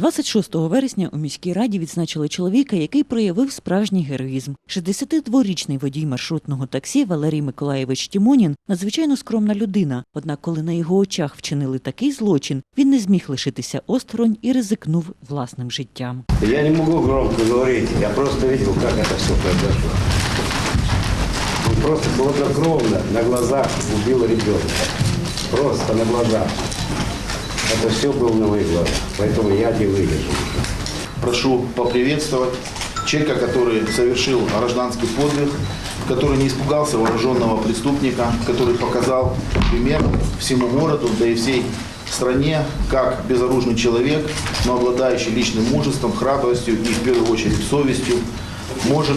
– 26 вересня у міській раді відзначили чоловіка, який проявив справжній героїзм. 62-річний водій маршрутного таксі Валерій Миколаєвич Тімонін надзвичайно скромна людина. Однак, коли на його очах вчинили такий злочин, він не зміг лишитися осторонь і ризикнув власним життям. Я не могу громко говорить, я просто видел, как это все произошло. Он просто хладнокровно на глазах убил ребенка. Просто на глазах. Это все было на моих глазах, поэтому я не выдержал. прошу поприветствовать человека, который совершил гражданский подвиг, который не испугался вооруженного преступника, который показал пример всему городу, да и всей стране, как безоружный человек, но обладающий личным мужеством, храбростью и в первую очередь совестью, может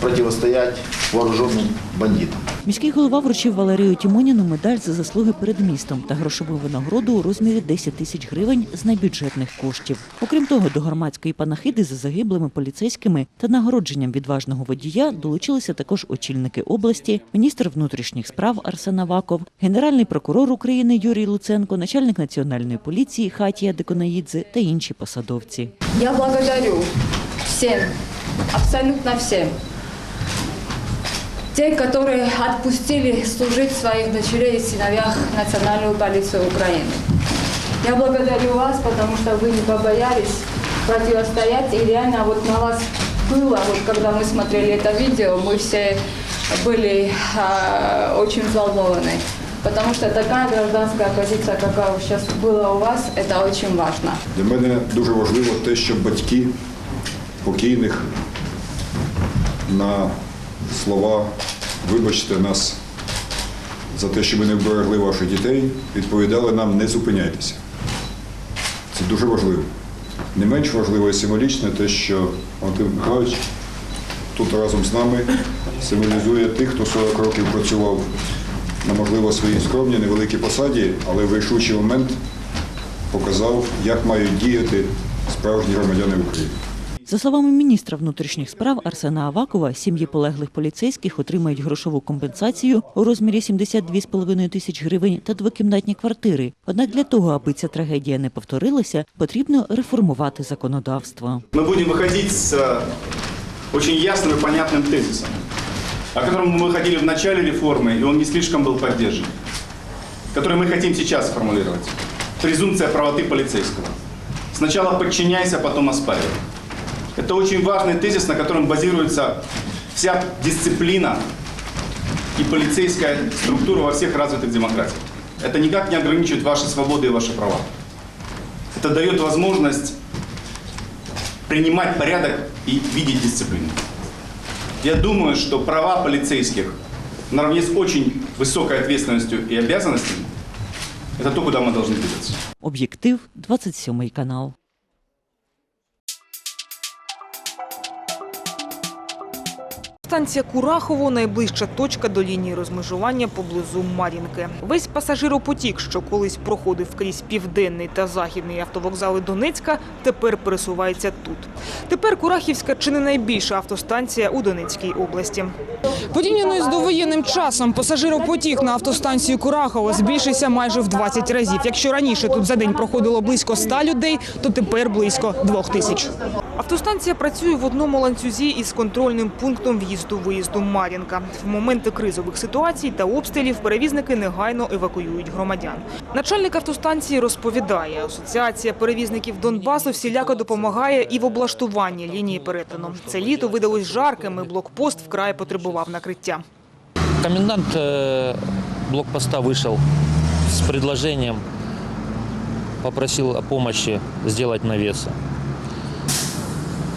противостоять вооруженным бандитам. Міський голова вручив Валерію Тімоніну медаль за заслуги перед містом та грошову винагороду у розмірі 10 тисяч гривень з найбюджетних коштів. Окрім того, до громадської панахиди за загиблими поліцейськими та нагородженням відважного водія долучилися також очільники області, міністр внутрішніх справ Арсен Аваков, генеральний прокурор України Юрій Луценко, начальник національної поліції Хатія Деконаїдзе та інші посадовці. Я благодарю всем, абсолютно всем, те, которые отпустили служить своих дочерей и сыновьях Национальную полицию Украины. Я благодарю вас, потому что вы не побоялись противостоять, и реально вот на вас было, вот когда мы смотрели это видео, мы все были а, очень взволнованы. Потому что такая гражданская позиция, какая сейчас была у вас, это очень важно. Для мене дуже важливо те, щоб батьки покійних на слова вибачте нас за те, що ми не вберегли ваших дітей, відповідали нам не зупиняйтеся. Це дуже важливо. Не менш важливо і символічне те, що Антон Михайлович тут разом з нами символізує тих, хто 40 років працював на можливо своїй скромній невеликій посаді, але в рішучий момент показав, як мають діяти справжні громадяни України. За словами міністра внутрішніх справ Арсена Авакова, сім'ї полеглих поліцейських отримають грошову компенсацію у розмірі 72,5 тисяч гривень та двокімнатні квартири. Однак для того, аби ця трагедія не повторилася, потрібно реформувати законодавство. мы будем выходить с э, очень ясным и понятным тезисом, о котором мы выходили в начале реформы, и он не слишком был поддержан, который мы хотим сейчас формулировать. Презумпция правоты полицейского. Сначала подчиняйся, потом оспаривай. Это очень важный тезис, на котором базируется вся дисциплина и полицейская структура во всех развитых демократиях. Это никак не ограничивает ваши свободы и ваши права. Это дает возможность принимать порядок и видеть дисциплину. Я думаю, что права полицейских наравне с очень высокой ответственностью и обязанностями – это то, куда мы должны двигаться. Об'єктив 27 канал. Станція Курахово найближча точка до лінії розмежування поблизу Мар'їнки. Весь пасажиропотік, що колись проходив крізь південний та західний автовокзали Донецька, тепер пересувається тут. Тепер Курахівська чи не найбільша автостанція у Донецькій області. Порівняно із довоєнним часом пасажиропотік на автостанцію Курахово збільшився майже в 20 разів. Якщо раніше тут за день проходило близько 100 людей, то тепер близько 2 тисяч. Автостанція працює в одному ланцюзі із контрольним пунктом в'їзду-виїзду Мар'їнка. В моменти кризових ситуацій та обстрілів перевізники негайно евакуюють громадян. Начальник автостанції розповідає, асоціація перевізників Донбасу всіляко допомагає і в облаштуванні лінії перетину. Це літо видалось жарким, і блокпост вкрай потребував накриття. Комендант э, блокпоста вышел с предложением, попросил о помощи сделать навесы.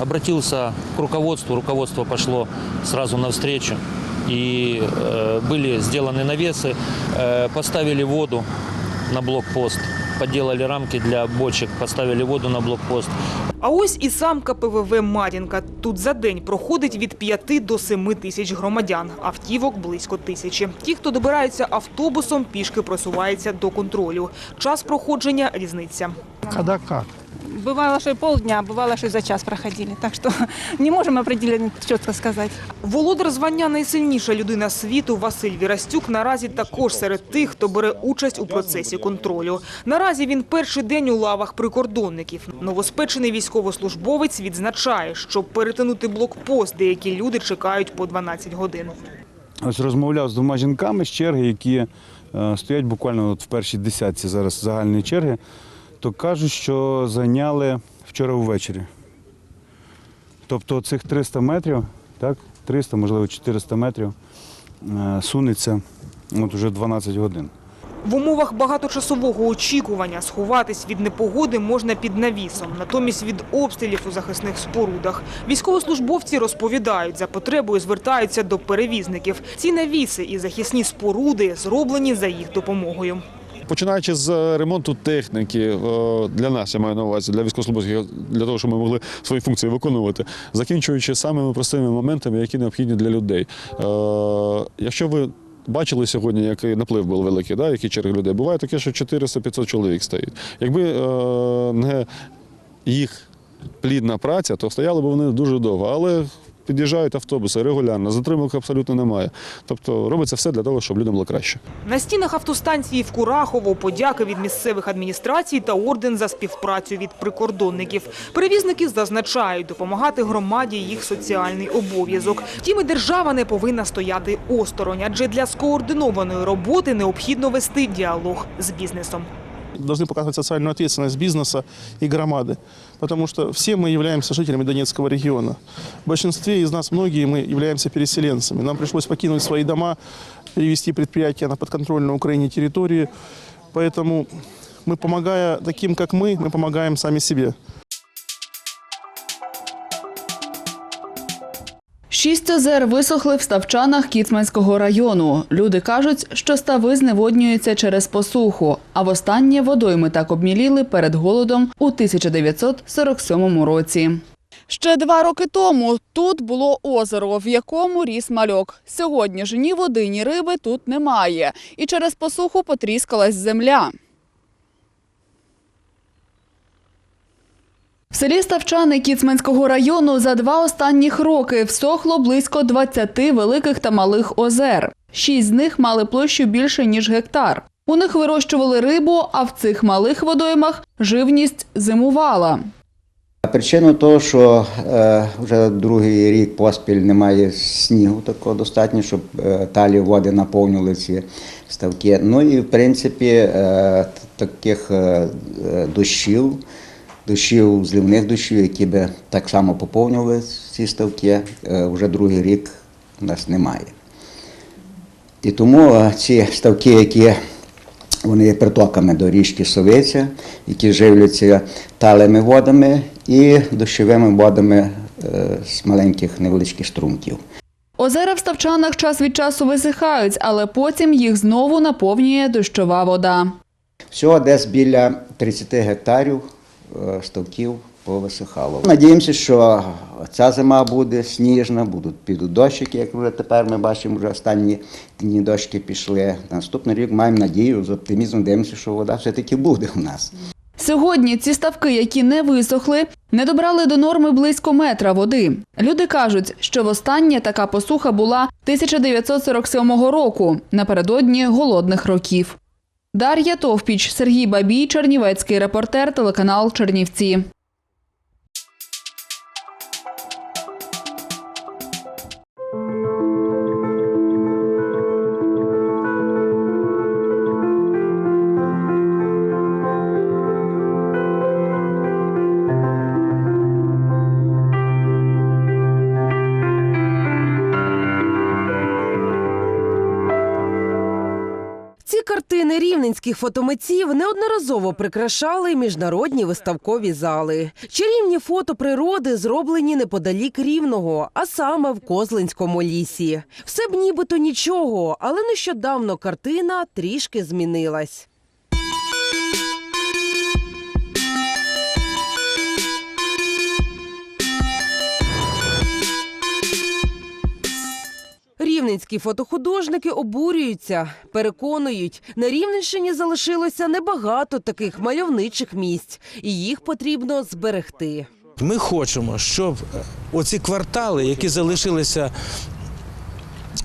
Обратился к руководству, руководство пошло сразу навстречу. И э, были сделаны навесы, э, поставили воду на блокпост, подделали рамки для бочек, поставили воду на блокпост. А ось і сам КПВВ Мар'їнка. Тут за день проходить від 5 до 7 тисяч громадян. Автівок близько тисячі. Ті, хто добирається автобусом, пішки просуваються до контролю. Час проходження різниця. Когда как. Бывало, что и полдня, бывало, что и за час проходили. Так что не можем определенно четко сказать. Володар звання найсильніша людина світу Василь Вірастюк наразі також серед тих, хто бере участь у процесі контролю. Наразі він перший день у лавах прикордонників. Новоспечений військовослужбовець відзначає, щоб перетинути блокпост, деякі люди чекають по 12 годин. Ось розмовляв з двома жінками з черги, які е, стоять буквально от в першій десятці зараз загальної черги, то кажуть, що зайняли вчора ввечері. Тобто цих 300 метрів, так, 300, можливо, 400 метрів е, сунеться от уже 12 годин. В умовах багаточасового очікування сховатись від непогоди можна під навісом, натомість від обстрілів у захисних спорудах. Військовослужбовці розповідають, за потребою звертаються до перевізників. Ці навіси і захисні споруди зроблені за їх допомогою. Починаючи з ремонту техніки е, для нас, я маю на увазі, для військовослужбовців, для того, щоб ми могли свої функції виконувати, закінчуючи самими простими моментами, які необхідні для людей. Е, Якщо ви бачили сьогодні, який наплив був великий, да, які черги людей, буває таке, що 400-500 чоловік стоїть. Якби е, не їх плідна праця, то стояли б вони дуже довго. Але під'їжджають автобуси регулярно, затримок абсолютно немає. Тобто робиться все для того, щоб людям було краще. На стінах автостанції в Курахово подяки від місцевих адміністрацій та орден за співпрацю від прикордонників. Перевізники зазначають, допомагати громаді їх соціальний обов'язок. Втім, і держава не повинна стояти осторонь, адже для скоординованої роботи необхідно вести діалог з бізнесом должны показывать социальную ответственность бизнеса и громады. Потому что все мы являемся жителями Донецкого региона. В большинстве из нас многие мы являемся переселенцами. Нам пришлось покинуть свои дома, перевести предприятия на подконтрольную Украине территории. Поэтому мы, помогая таким, как мы, мы помогаем сами себе. Шість озер висохли в ставчанах Кіцманського району. Люди кажуть, що стави зневоднюються через посуху, а востаннє водойми так обміліли перед голодом у 1947 році. Ще два роки тому тут було озеро, в якому ріс мальок. Сьогодні ж ні води, ні риби тут немає. І через посуху потріскалась земля. В селі Ставчани Кіцманського району за два останніх роки всохло близько 20 великих та малих озер. Шість з них мали площу більше, ніж гектар. У них вирощували рибу, а в цих малих водоймах живність зимувала. Причина того, що е, вже другий рік поспіль немає снігу такого достатньо, щоб е, талі води наповнювали ці ставки. Ну і в принципі е, таких е, дощів, дощів, зливних дощів, які би так само поповнювали ці ставки, е, вже другий рік у нас немає. І тому е, ці ставки, які вони є притоками до річки Совиця, які живляться талими водами і дощовими водами е, з маленьких невеличких струмків. Озера в Ставчанах час від часу висихають, але потім їх знову наповнює дощова вода. Всього десь біля 30 гектарів ставків повисихало. Надіємося, що ця зима буде сніжна, будуть підуть дощики, як вже тепер ми бачимо, вже останні дні дощики пішли. Наступний рік маємо надію, з оптимізмом дивимося, що вода все-таки буде у нас. Сьогодні ці ставки, які не висохли, не добрали до норми близько метра води. Люди кажуть, що востаннє така посуха була 1947 року, напередодні голодних років. Дар'я Товпіч, Сергій Бабій, Чернівецький репортер, телеканал Чернівці. Рівненських фотомитців неодноразово прикрашали міжнародні виставкові зали. Чарівні фото природи зроблені неподалік рівного, а саме в Козлинському лісі. Все б нібито нічого, але нещодавно картина трішки змінилась. Рівненські фотохудожники обурюються, переконують, на Рівненщині залишилося небагато таких мальовничих місць, і їх потрібно зберегти. Ми хочемо, щоб е, оці квартали, які залишилися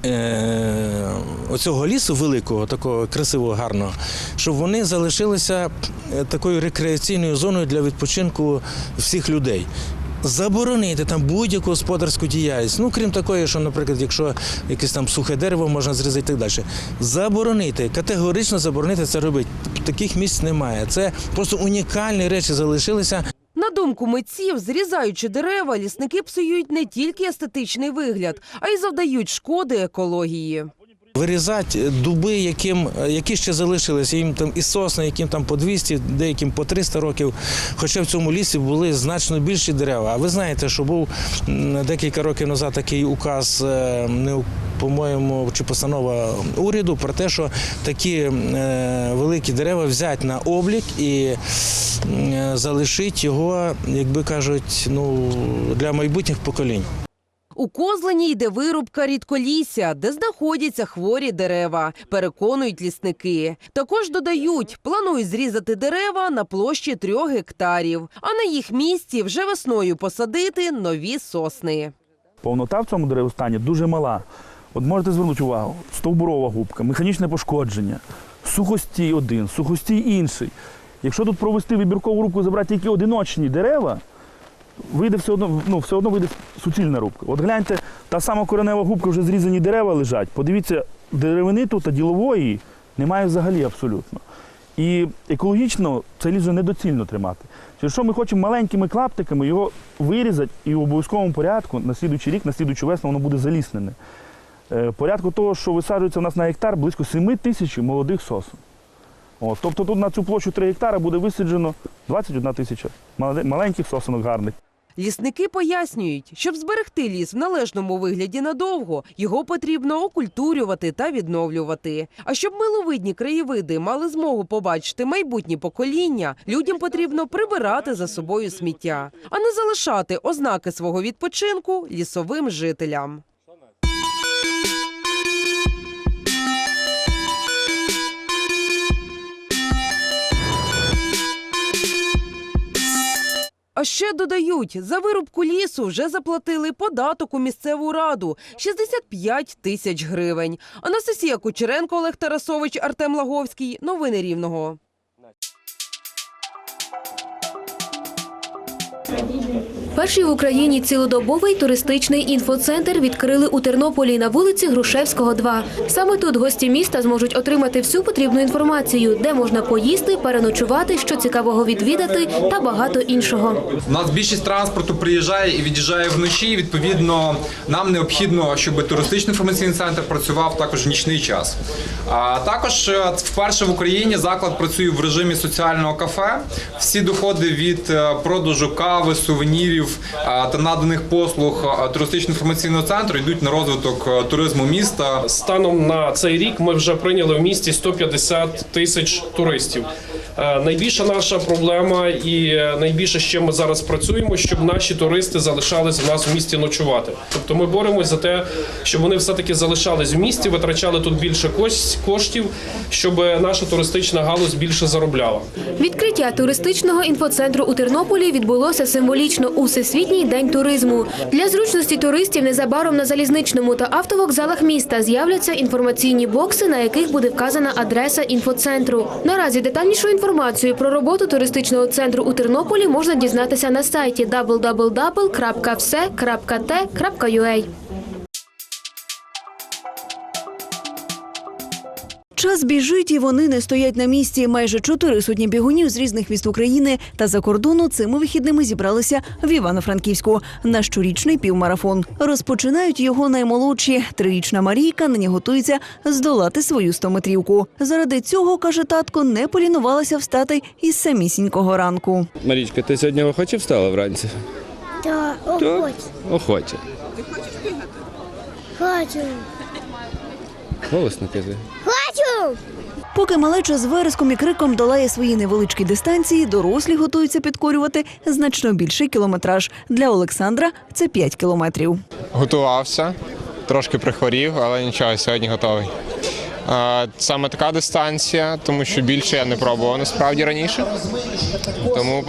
е, оцього лісу великого, такого красивого, гарного, щоб вони залишилися е, такою рекреаційною зоною для відпочинку всіх людей. Заборонити там будь-яку господарську діяльність. Ну, крім такої, що, наприклад, якщо якесь там сухе дерево можна зрізати і так далі. Заборонити, категорично заборонити це робити. Таких місць немає. Це просто унікальні речі залишилися. На думку митців, зрізаючи дерева, лісники псують не тільки естетичний вигляд, а й завдають шкоди екології. Вирізати дуби, яким, які ще залишилися, їм там і сосни, яким там по 200, деяким по 300 років. Хоча в цьому лісі були значно більші дерева. А ви знаєте, що був декілька років назад такий указ, е, по-моєму, чи постанова уряду про те, що такі е, великі дерева взяти на облік і залишити його, якби кажуть, ну для майбутніх поколінь. У Козлені йде вирубка рідколісся, де знаходяться хворі дерева, переконують лісники. Також додають, планують зрізати дерева на площі трьох гектарів, а на їх місці вже весною посадити нові сосни. Повнота в цьому деревостані дуже мала. От можете звернути увагу: стовбурова губка, механічне пошкодження, сухостій один, сухостій інший. Якщо тут провести вибіркову рубку, забрати тільки одиночні дерева, вийде все одно, ну, все одно вийде суцільна рубка. От гляньте, та сама коренева губка, вже зрізані дерева лежать. Подивіться, деревини тут, а ділової немає взагалі абсолютно. І екологічно цей ліс недоцільно тримати. Через що ми хочемо маленькими клаптиками його вирізати і в обов'язковому порядку на слідуючий рік, на слідуючу весну воно буде заліснене. Е, порядку того, що висаджується у нас на гектар близько 7 тисяч молодих сосен. О, тобто тут на цю площу 3 гектара буде висаджено 21 тисяча маленьких сосенок гарних. Лісники пояснюють, щоб зберегти ліс в належному вигляді надовго, його потрібно окультурювати та відновлювати. А щоб миловидні краєвиди мали змогу побачити майбутні покоління, людям потрібно прибирати за собою сміття, а не залишати ознаки свого відпочинку лісовим жителям. А ще додають, за вирубку лісу вже заплатили податок у місцеву раду 65 тисяч гривень. Анастасія Кучеренко, Олег Тарасович, Артем Лаговський. Новини Рівного. Перший в Україні цілодобовий туристичний інфоцентр відкрили у Тернополі на вулиці Грушевського, 2. Саме тут гості міста зможуть отримати всю потрібну інформацію, де можна поїсти, переночувати, що цікавого відвідати та багато іншого. У нас більшість транспорту приїжджає і від'їжджає вночі. Відповідно, нам необхідно, щоб туристичний інформаційний центр працював також в нічний час. А також е, вперше в Україні заклад працює в режимі соціального кафе. Всі доходи від е, продажу кави, сувенірів е, та наданих послуг е, туристично-інформаційного центру йдуть на розвиток е, туризму міста. Станом на цей рік ми вже прийняли в місті 150 тисяч туристів. Е, Найбільша наша проблема і е, найбільше, з чим ми зараз працюємо, щоб наші туристи залишались в нас в місті ночувати. Тобто ми боремось за те, щоб вони все-таки залишались в місті, витрачали тут більше коштів, щоб наша туристична галузь більше заробляла. Відкриття туристичного інфоцентру у Тернополі відбулося символічно у Всесвітній день туризму. Для зручності туристів незабаром на залізничному та автовокзалах міста з'являться інформаційні бокси, на яких буде вказана адреса інфоцентру. Наразі детальнішу інформацію про роботу туристичного центру у Тернополі можна дізнатися на сайті www.vse.t.ua. Час біжить, і вони не стоять на місці. Майже чотири сотні бігунів з різних міст України та за кордону цими вихідними зібралися в Івано-Франківську на щорічний півмарафон. Розпочинають його наймолодші. Трирічна Марійка нині готується здолати свою стометрівку. Заради цього каже татко, не полінувалася встати із самісінького ранку. Марічка, ти сьогодні охоче встала вранці? Так, Так. охочу. Охоче. Хочу. Голосно кажи. Хочу! Поки малеча з вереском і криком долає свої невеличкі дистанції, дорослі готуються підкорювати значно більший кілометраж. Для Олександра це 5 кілометрів. Готувався, трошки прихворів, але нічого, сьогодні готовий. Саме така дистанція, тому що більше я не пробував насправді раніше. Тому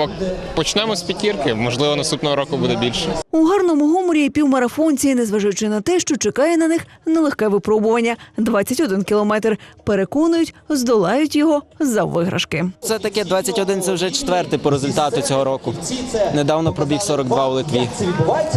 почнемо з п'ятірки. Можливо, наступного року буде більше. У гарному гуморі і півмарафонці, незважаючи на те, що чекає на них нелегке випробування 21 кілометр. Переконують, здолають його за виграшки. Це таке 21, це вже четвертий по результату цього року. Недавно пробіг 42 у Литві.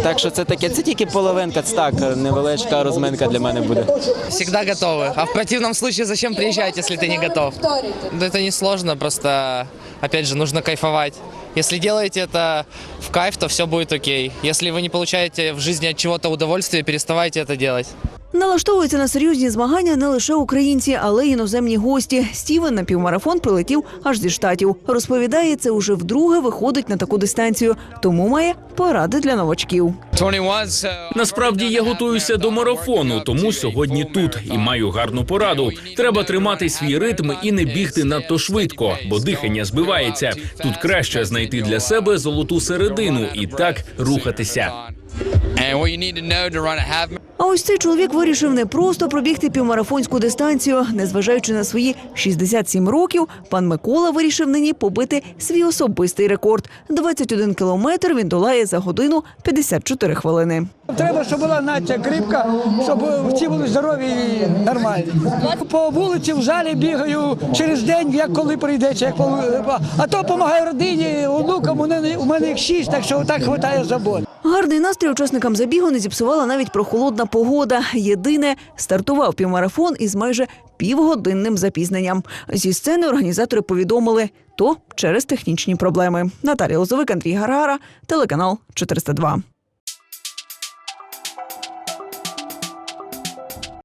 Так що це таке, це тільки половинка, це так, невеличка розминка для мене буде. Всегда готовы. А в противном случае зачем приезжать, если ты не готов? Да это не сложно, просто, опять же, нужно кайфовать. Если делаете это в кайф, то все будет окей. Если вы не получаете в жизни от чего-то удовольствие, переставайте это делать. Налаштовуються на серйозні змагання не лише українці, але й іноземні гості. Стівен на півмарафон прилетів аж зі штатів. Розповідає, це уже вдруге виходить на таку дистанцію, тому має поради для новачків. Насправді я готуюся до марафону, тому сьогодні тут і маю гарну пораду. Треба тримати свій ритм і не бігти надто швидко, бо дихання збивається. Тут краще знайти для себе золоту середину і так рухатися. А ось цей чоловік вирішив не просто пробігти півмарафонську дистанцію. Незважаючи на свої 67 років, пан Микола вирішив нині побити свій особистий рекорд. 21 кілометр він долає за годину 54 хвилини. Треба, щоб була наче кріпка, щоб всі були здорові і нормальні. По вулиці в залі бігаю через день, як коли прийдеться, як коли... а то допомагаю родині, онукам, у мене, у мене їх шість, так що так вистачає забот. Гарний настрій учасникам забігу не зіпсувала навіть прохолодна погода. Єдине, стартував півмарафон із майже півгодинним запізненням. Зі сцени організатори повідомили, то через технічні проблеми. Наталія Лозовик, Андрій Гаргара, телеканал 402.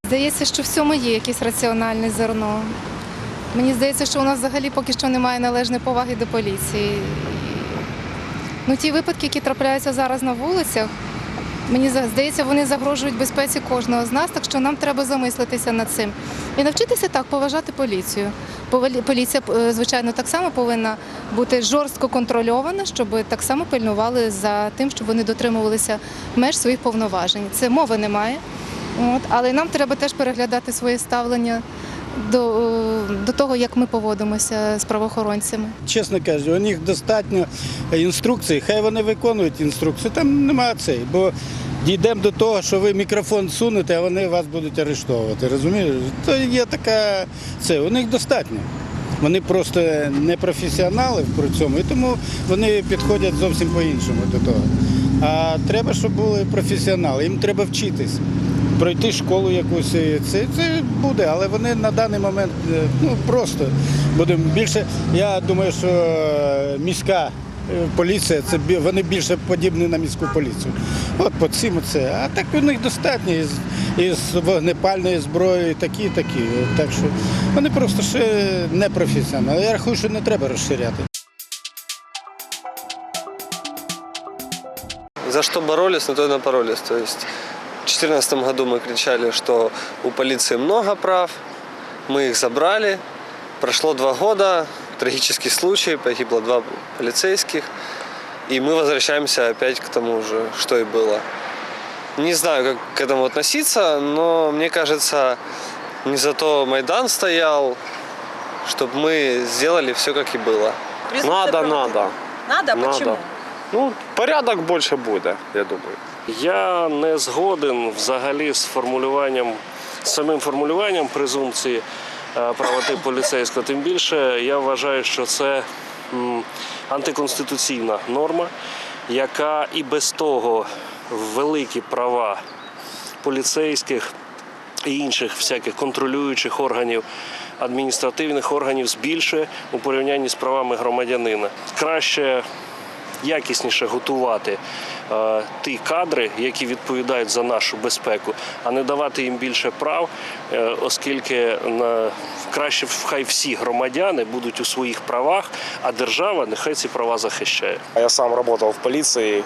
Здається, що в цьому є якесь раціональне зерно. Мені здається, що у нас взагалі поки що немає належної поваги до поліції. Ну, ті випадки, які трапляються зараз на вулицях, мені здається, вони загрожують безпеці кожного з нас, так що нам треба замислитися над цим. І навчитися так поважати поліцію. Поліція, е, звичайно, так само повинна бути жорстко контрольована, щоб так само пильнували за тим, щоб вони дотримувалися меж своїх повноважень. Це мови немає. Але нам треба теж переглядати своє ставлення до, до того, як ми поводимося з правоохоронцями. Чесно кажучи, у них достатньо інструкцій, хай вони виконують інструкції. Там немає цей, бо дійдемо до того, що ви мікрофон сунете, а вони вас будуть арештовувати. Розумієш? То є така це, у них достатньо. Вони просто не професіонали при цьому, і тому вони підходять зовсім по-іншому до того. А треба, щоб були професіонали, їм треба вчитись. Пройти школу якусь, це, це буде, але вони на даний момент е, ну, просто будемо більше. Я думаю, що е, міська е, поліція це вони більше подібні на міську поліцію. От по цим це. А так у них достатньо із, із вогнепальної зброї, такі, такі. Так що вони просто ще не професіонали. Я рахую, що не треба розширяти. За что боролись, на то и напоролись. То 2014 году мы кричали, что у полиции много прав, мы их забрали. Прошло два года, трагический случай, погибло два полицейских. И мы возвращаемся опять к тому же, что и было. Не знаю, как к этому относиться, но мне кажется, не за то Майдан стоял, чтобы мы сделали все, как и было. Надо, надо. Надо? Почему? Ну, порядок більше буде, я думаю. Я не згоден взагалі з формулюванням, з самим формулюванням презумпції е, правоти поліцейського. Тим більше я вважаю, що це антиконституційна норма, яка і без того великі права поліцейських і інших всяких контролюючих органів, адміністративних органів збільшує у порівнянні з правами громадянина. Краще якісніше готувати е, ті кадри, які відповідають за нашу безпеку, а не давати їм більше прав, е, оскільки на краще хай всі громадяни будуть у своїх правах, а держава нехай ці права захищає. Я сам работал в полиции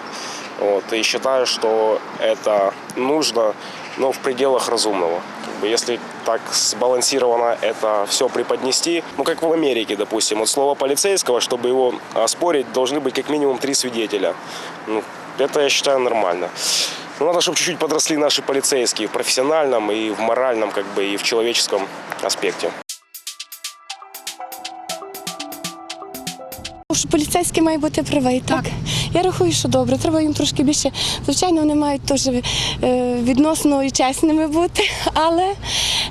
вот, и считаю, что это нужно, но в пределах разумного. Бы, Если так сбалансированно это все преподнести, ну как в Америке, допустим, вот слово полицейского, чтобы его оспорить, должны быть как минимум три свидетеля. Ну, это я считаю нормально. Но надо, чтобы чуть-чуть подросли наши полицейские в профессиональном и в моральном, как бы, и в человеческом аспекте. Що поліцейський має бути правий, так? Я рахую, що добре. Треба їм трошки більше. Звичайно, вони мають теж е, відносно і чесними бути, але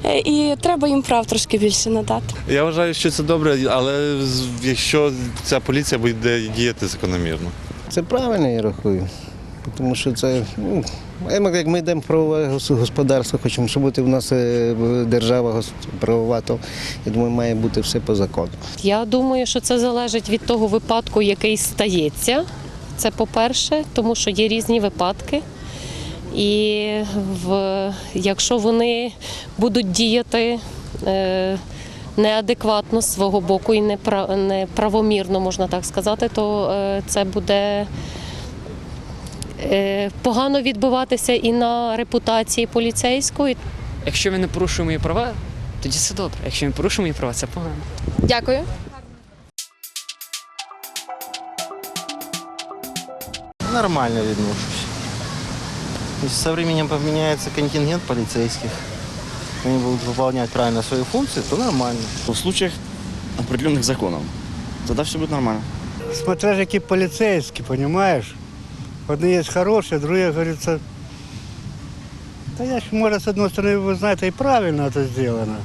е, і треба їм прав трошки більше надати. Я вважаю, що це добре, але якщо ця поліція буде діяти закономірно. Це правильно, я рахую. Тому що це, ну, як ми йдемо в правове господарство, хочемо, щоб бути в нас е, держава правова, то я думаю, має бути все по закону. Я думаю, що це залежить від того випадку, який стається. Це по-перше, тому що є різні випадки. І в, якщо вони будуть діяти е, неадекватно з свого боку і непра- неправомірно, можна так сказати, то е, це буде погано відбиватися і на репутації поліцейської. Якщо ми не порушуємо мої права, тоді це добре. Якщо ми порушуємо мої права, це погано. Дякую. Нормально відношусь. Со временем поменяется контингент полицейских, они будут выполнять правильно свои функции, то нормально. В случаях определенных законов. Тогда все будет нормально. Смотря які поліцейські, розумієш? Одні є хороші, а другі, говориться, та я ж, може, з однієї сторони, ви знаєте, і правильно це зроблено.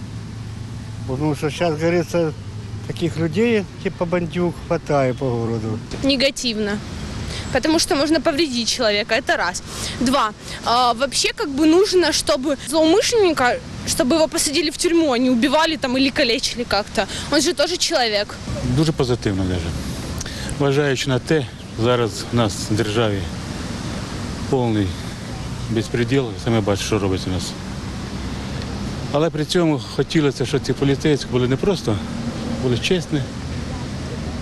Тому що зараз, говориться, таких людей, типу бандюк, хватає по городу. негативно. Потому что можно повредить человека, это раз. Два. а, вообще как бы нужно, чтобы злоумышленника, чтобы его посадили в тюрьму, а не убивали там или калечили как-то. Он же тоже человек. Дуже позитивно навіть. Вважаючи на те, зараз у нас в державі повний безпреділ, саме бачите, що робиться у нас. Але при цьому хотілося, щоб ці поліцейські були не просто, були чесні.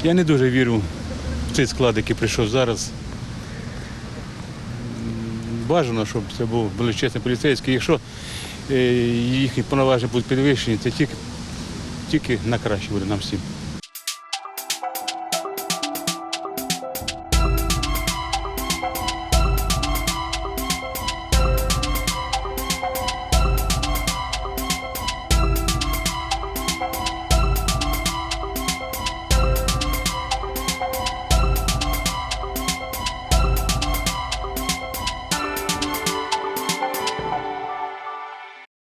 Я не дуже вірю в цей склад, який прийшов зараз. Бажано, щоб це були чесні поліцейські. Якщо е, їхні повноваження будуть підвищені, це тільки, тільки на краще буде нам всім.